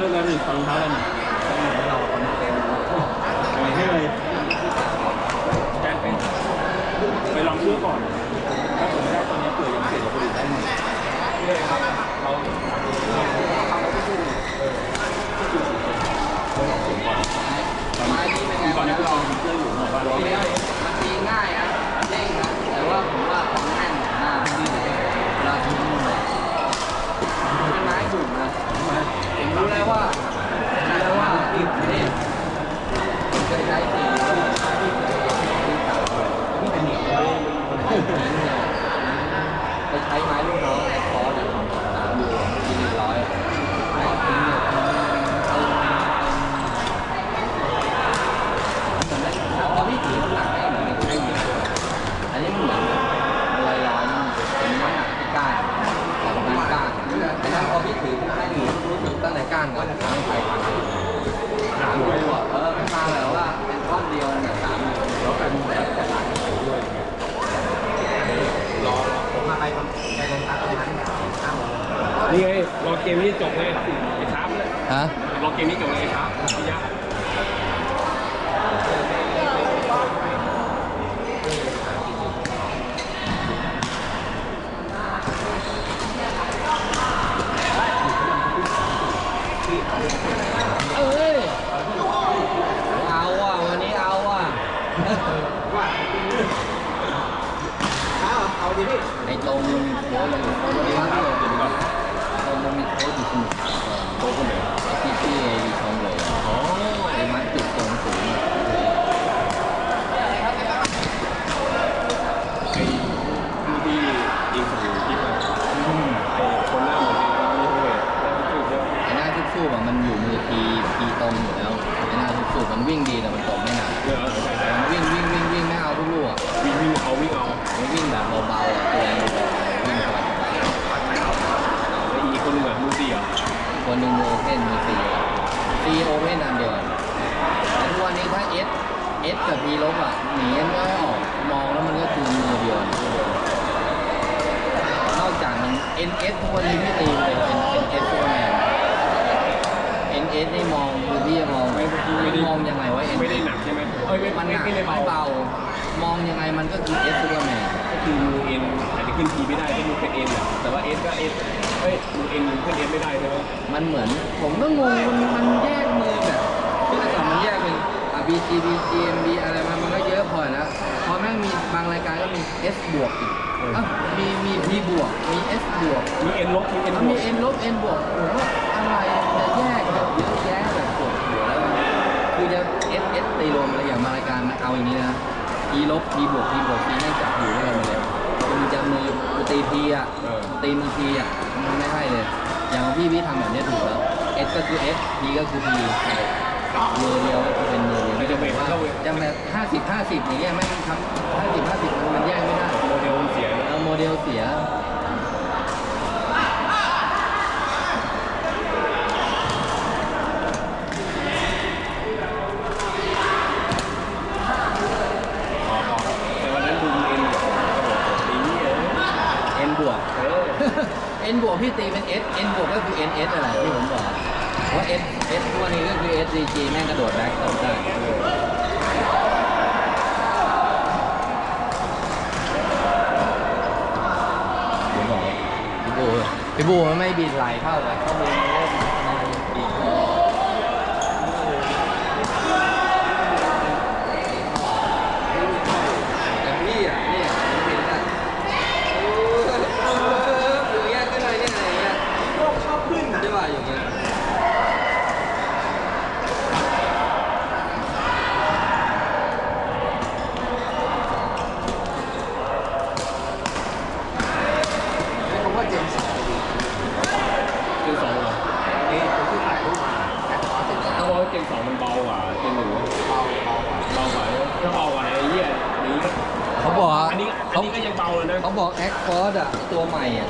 กลับบ้านเราเลิกแล้วหนึ่งสองเท้าแล้วหนึ่งไปให้เลยแกนเป็นไปลองเชื่อก่อน ถ้าผมไม่ได้ตอนนี้เปิดยังเสร็จกับคนอื่นได้ไหมเลยครับเราตอนนี้เราเชื่ออยู่ว่าเรา เบียร์มันตีง่ายอะเด้งนะแต่ว่าผมว่าของแน่นหน้าดีเวลาทิ้งมันเลยเป็นไม้ดุนะผมรู้แล้วว่ารู้แล้วว่าอีกนี่เคยใช้สีไปใช้ไม้ ลูกน้องไอ้คอร์ดอะสามยูทีหนึ่งร้อยไม้ทิ้งเนี่ยเอาพอพี่ถือน้ำหนักได้เหมือนใช้เหมือนอันนี้มันเหมือนมันลอยลอยๆมันเป็นน้ำหนักที่ก้านออกมาก้านแต่ถ้าพอพี่ถือได้หนูรู้สึกตั้งแต่ก้านก่อนทางไปทางสามยูอะเออมันมาแบบว่าเป็นท่อนเดียวเนี่ยสามยูแล้วกันแบบจะหลังไปด้วย นี่ไงรอเก มนี้จบเลยไอ้ช้าเลยฮะรอเกมนี้จบเลยไอ้ช้าพี่ยักษ์เอ้ยเอาอะวันนี้เอาอะไอ้ตรงโค้ดอยู่ตรงนี้ครับตรงมันมีโค้ดอยู่สมุทรสาคร โตคนไหน ไอ้ที่ที่อยู่ทองหล่อ อ๋อ ไอ้มันจุดตรงสูงอะ ไอ้ผู้ที่ยิงสูงที่มาไอ้คนหน้าเหมือนกันนี่ด้วยแล้วก็ถูกเยอะ ไอ้หน้าทุกสู้อะมันอยู่มือทีทีตรงอยู่แล้ว ไอ้หน้าทุกสู้ มันวิ่งดีแต่มันตกไม่ อ้ยไม่มันหไม่นักไม่เบาเบามองยังไงมันก็คือเอสโฟแมนก็คือมือเอ็นอาจจะขึ้นทีไม่ได้ถ้ามือเป็นเอ็นอะแต่ว่าเอสก็เอสเอ้ยมือเอ็นขึ้นเอ็นไม่ได้ใช่ไหมมันเหมือน ผมก็งงมันมันแยกมือแบบคือแต่ก่อนมันแยกเป็นอะ BG BG MB อะไรมามันก็เยอะพอแล้วพอแม่งมีบางรายการก็มี S บวกอีกเอ้ามีมีบวกมี S บวกมีเอ็นลบมีเอ็นแล้วบมีวก N ลบ N บวกผมว่าอะไรจะแยกแบบเยอะแยะแบบปวดหัวแล้วมันคือจะ S S ตีรวมอะไรอย่างมารายการเอาอย่างนี้นะ P ลบ P บวก P บวก P แม่งจับอยู่ด้วยกันหมดเลยคุณจะมือกูตี P อะเออตีมือ P อะมันไม่ให้เลย อย่างของพี่พี่ทำแบบนี้ถูกแล้ว S ก็คือ S P ก็คือ P มือเดียวก็คือเป็นมือเดียวไม่จะเวทว่าก็เวทจะแบบห้าสิบห้าสิบอย่างเงี้ยไม่งทำห้าสิบห้าสิบมันแยกไม่ได้ โมเดลมันเสีย เออโมเดลเสีย อ๋อแต่วันนั้นดูเอ็นตีนี่เออ N บวกเออ N บวกพี่ตีเป็น S N บวกก็คือ N S อะไรที่ผมบอกเพราะ S S ตัวนี้ก็คือ S D G แม่งกระโดดแบ็คตบได้พี่บูพี่บูมันไม่บีดไหลเข้าไปข้อมูลมันเริ่มบีดแต่พี่อะเนี่ยผมเห็นอะเออเอออยู่เงี้ยขึ้นเลยเนี่ยอะไรเงี้ยชอบขึ้นอะใช่ป่ะอย่างเงี้ย เขาว่าเจมส์ เจนสองเหรอ นี่ผมที่ถ่ายรูปมา เขาบอกว่าเจ นสองมันเบากว่าเจนหนึ่งเบาเบากว่าเบากว่าถ้าเบากว่าไอ้เหี้ยนี้เขาบอกอันนี้อันนี้ก็ยังเบาเลยนะเขาบอกแอคฟอร์ดอะตัวใหม่อะ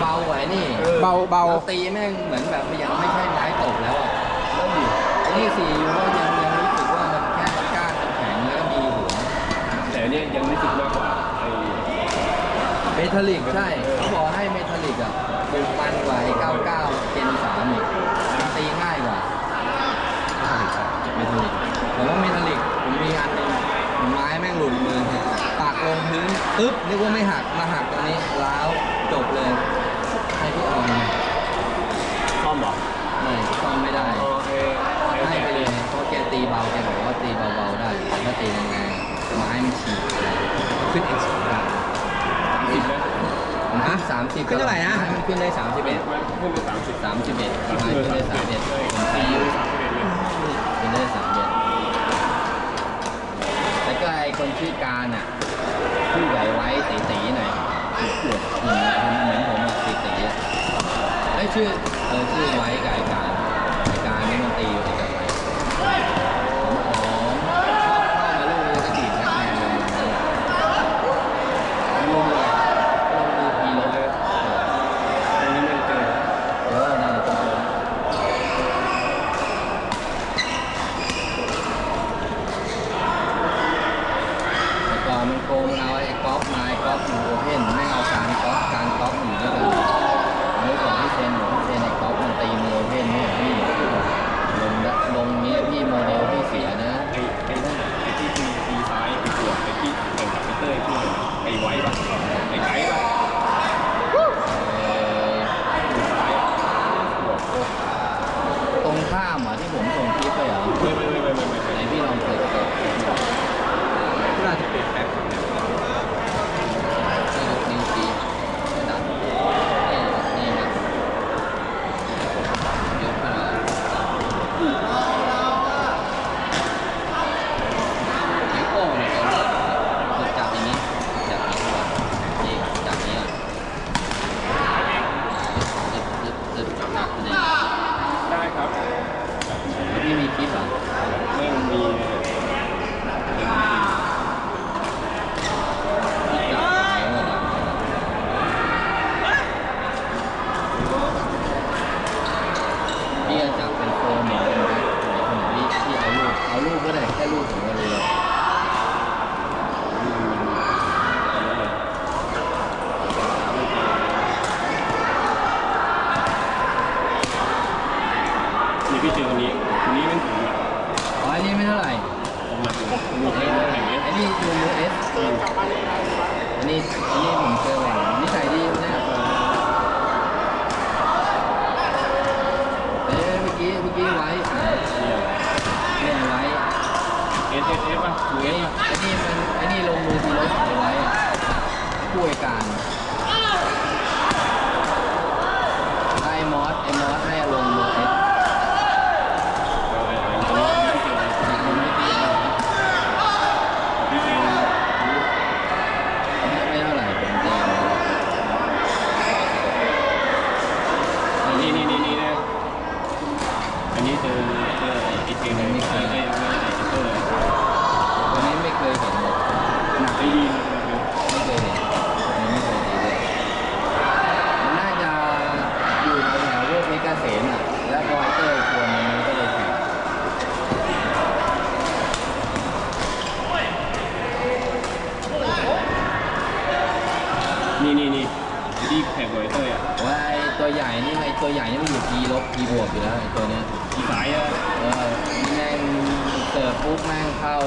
เบากว่าไอ้นี่เออเบาเบาแล้วตีแม่งเหมือนแบบยังไม่ใช่ไม้ตกแล้วอะแล้วอยู่ไอ้นี่สี่ยูก็ยังยังรู้สึกว่ามันแค่ก้านมันแข็งแล้วก็มีหัวแต่เนี่ยยังรู้สึกมากกว่าไอ้เมทัลลิกใช่เขาบอกให้ซ่อมนี้มันซ่อ ปึ๊บนึกว่าไม่หักมาหักตรงนี้ล้าวจบเลยให้พี่ออนซ่อมเหรอไม่ซ่อมไม่ได้ให้ไปเลยเพราะแกตีเบาแกบอกว่าตีเบาๆได้ถ้าตีแรงๆไม้มันฉีกขึ้นเอ็กซ์ได้สิบนะผมขึ้นสามสิบขึ้นเท่าไหร่นะมขึ้นได้สามสิบเอ็ดขึ้นไปสามสิบสามสิบเอ็ดขึ้นได้สามสิบเอ็ดผมตีอยู่ขึ้นได้สามสิบเอ็ดแต่ก็ไอคนชื่อการอะ ผู้ใหญ่ไว้ตีตีหน่อยปวดเหมือนผมอะตีตีได้ชื่อเออชื่อไว้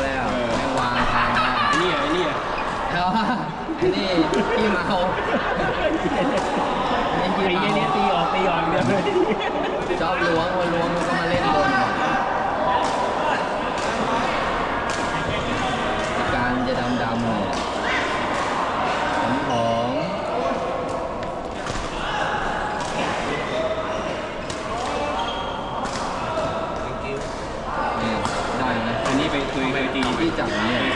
แล้วแมงวาอันนี้อะอันนี้อะแล้วอันนี้พี่มาเข้พี่ไอ้เมา เนี้ยตีออกตีออกเดียวเลย ชอบล้วงมาล้วงมั 讲里面。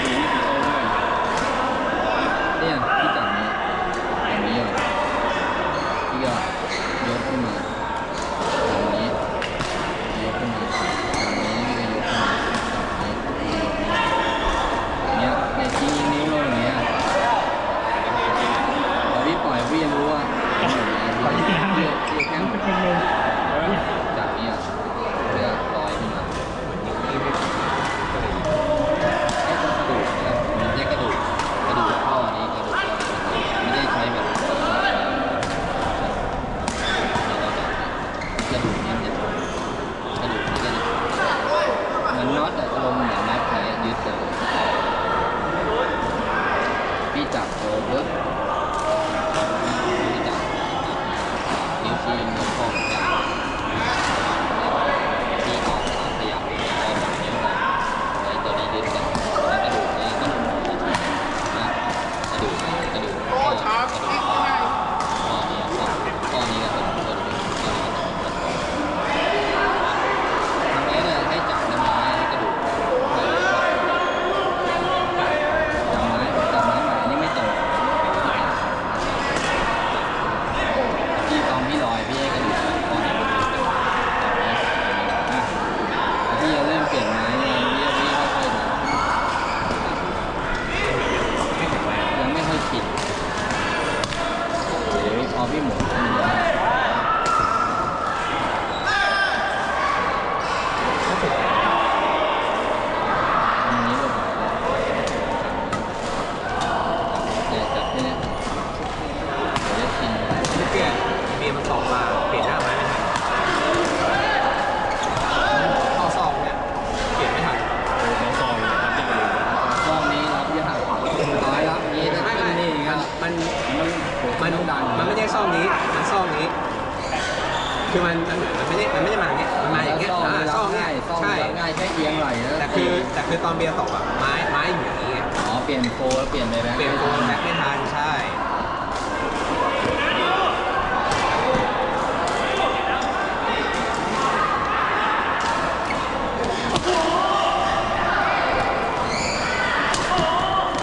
Yeah. มันมันดันมันไม่ใช่ซ่องนี้ มันซ่องนี้ คือมันมันมันไม่ได้มันไม่ได้มาอย่างเงี้ยมันมาอย่างเงี้ยซ่องง่ายซ่องใช่ง่ายแค่เอียงไหล่แล้แต่คือแต่คือตอนเบียร์ตกอะไม้ไม้อยู่อย่างนี้ไอ๋อเปลี่ยนโฟแล้วเปลี่ยนไปแบ็คเปลี่ยนโฟแบ็คไม่ทันใช่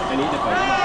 อันนี้จะปล่อย